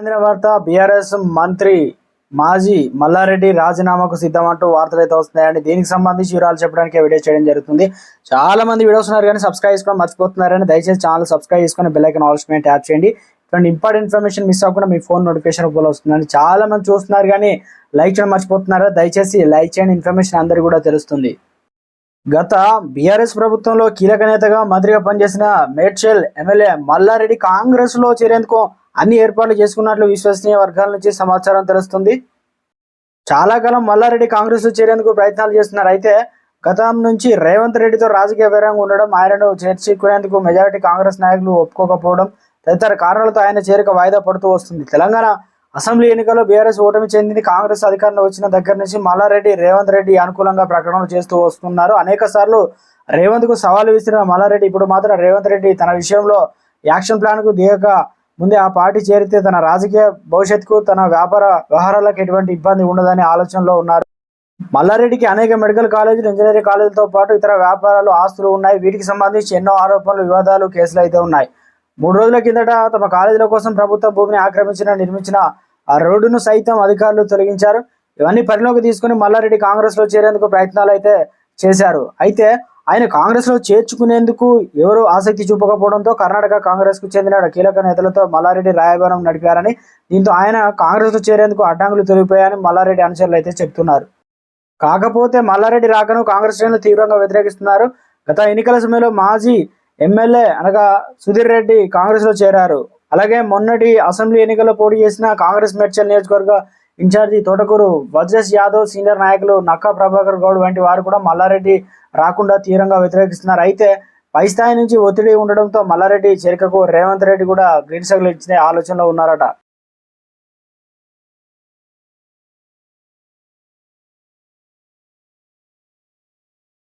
కేంద్ర వార్త బీఆర్ఎస్ మంత్రి మాజీ మల్లారెడ్డి రాజీనామాకు సిద్ధమంటూ వార్తలు అయితే వస్తున్నాయండి. దీనికి సంబంధించి వివరాలు చెప్పడానికి వీడియో చేయడం జరుగుతుంది. చాలా మంది వీడియోస్ ఉన్నారు కానీ సబ్స్క్రైబ్ చేసుకోవడం మర్చిపోతున్నారని దయచేసి ఛానల్ సబ్స్క్రైబ్ చేసుకొని బెల్లైకన్ ఆల్స్మెంట్ ఆల్స్ మీద ట్యాప్ చేయండి. ఇటువంటి ఇంపార్టెంట్ ఇన్ఫర్మేషన్ మిస్ అవ్వకుండా మీ ఫోన్ నోటిఫికేషన్ రూపంలో వస్తుందండి. చాలా మంది చూస్తున్నారు కానీ లైక్ చేయడం మర్చిపోతున్నారా? దయచేసి లైక్ చేయండి. ఇన్ఫర్మేషన్ అందరికీ కూడా తెలుస్తుంది. గత బీఆర్ఎస్ ప్రభుత్వంలో కీలక నేతగా మంత్రిగా పనిచేసిన మేడ్చల్ ఎమ్మెల్యే మల్లారెడ్డి కాంగ్రెస్లో చేరేందుకు అన్ని ఏర్పాట్లు చేసుకున్నట్లు విశ్వసనీయ వర్గాల నుంచి సమాచారం తెలుస్తుంది. చాలా కాలం మల్లారెడ్డి కాంగ్రెస్లో చేరేందుకు ప్రయత్నాలు చేస్తున్నారు. అయితే గతం నుంచి రేవంత్ రెడ్డితో రాజకీయ వైరంగా ఉండడం ఆయనను చేర్చుకునేందుకు మెజారిటీ కాంగ్రెస్ నాయకులు ఒప్పుకోకపోవడం తదితర కారణాలతో ఆయన చేరిక వాయిదా పడుతూ వస్తుంది. తెలంగాణ అసెంబ్లీ ఎన్నికల్లో బీఆర్ఎస్ ఓటమి చెందింది. కాంగ్రెస్ అధికారంలో వచ్చిన దగ్గర నుంచి మల్లారెడ్డి రేవంత్ రెడ్డి అనుకూలంగా ప్రకటనలు చేస్తూ వస్తున్నారు. అనేక సార్లు రేవంత్కు సవాలు విసిరిన మల్లారెడ్డి ఇప్పుడు మాత్రం రేవంత్ రెడ్డి తన విషయంలో యాక్షన్ ప్లాన్కు దిగక ముందే ఆ పార్టీ చేరితే తన రాజకీయ భవిష్యత్తుకు తన వ్యాపార వ్యవహారాలకు ఎటువంటి ఇబ్బంది ఉండదనే ఆలోచనలో ఉన్నారు. మల్లారెడ్డికి అనేక మెడికల్ కాలేజీలు ఇంజనీరింగ్ కాలేజీలతో పాటు ఇతర వ్యాపారాలు ఆస్తులు ఉన్నాయి. వీటికి సంబంధించి ఎన్నో ఆరోపణలు వివాదాలు కేసులు అయితే ఉన్నాయి. మూడు రోజుల కిందట తమ కాలేజీల కోసం ప్రభుత్వ భూమిని ఆక్రమించిన నిర్మించిన ఆ రోడ్డును సైతం అధికారులు తొలగించారు. ఇవన్నీ పరిలోకి తీసుకుని మల్లారెడ్డి కాంగ్రెస్లో చేరేందుకు ప్రయత్నాలు అయితే చేశారు. అయితే ఆయన కాంగ్రెస్లో చేర్చుకునేందుకు ఎవరు ఆసక్తి చూపకపోవడంతో కర్ణాటక కాంగ్రెస్కు చెందిన కీలక నేతలతో మల్లారెడ్డి రాయబారం నడిపారని దీంతో ఆయన కాంగ్రెస్లో చేరేందుకు అడ్డంకులు తొలగిపోయాయని మల్లారెడ్డి అనుచరులు అయితే చెప్తున్నారు. కాకపోతే మల్లారెడ్డి రాకను కాంగ్రెస్ శ్రేణులు తీవ్రంగా వ్యతిరేకిస్తున్నారు. గత ఎన్నికల సమయంలో మాజీ ఎమ్మెల్యే అనగా సుధీర్ రెడ్డి కాంగ్రెస్లో చేరారు. అలాగే మొన్నటి అసెంబ్లీ ఎన్నికల్లో పోటీ చేసిన కాంగ్రెస్ మేడ్చల్ నియోజకవర్గ ఇన్ఛార్జి తోటకూరు వజ్రస్ యాదవ్ సీనియర్ నాయకులు నక్కా ప్రభాకర్ గౌడ్ వంటి వారు కూడా మల్లారెడ్డి రాకుండా తీవ్రంగా వ్యతిరేకిస్తున్నారు. అయితే పై స్థాయి నుంచి ఒత్తిడి ఉండడంతో మల్లారెడ్డి చేరికకు రేవంత్ రెడ్డి కూడా గ్రీన్ సిగ్నల్ ఇచ్చిన ఆలోచనలో ఉన్నారట.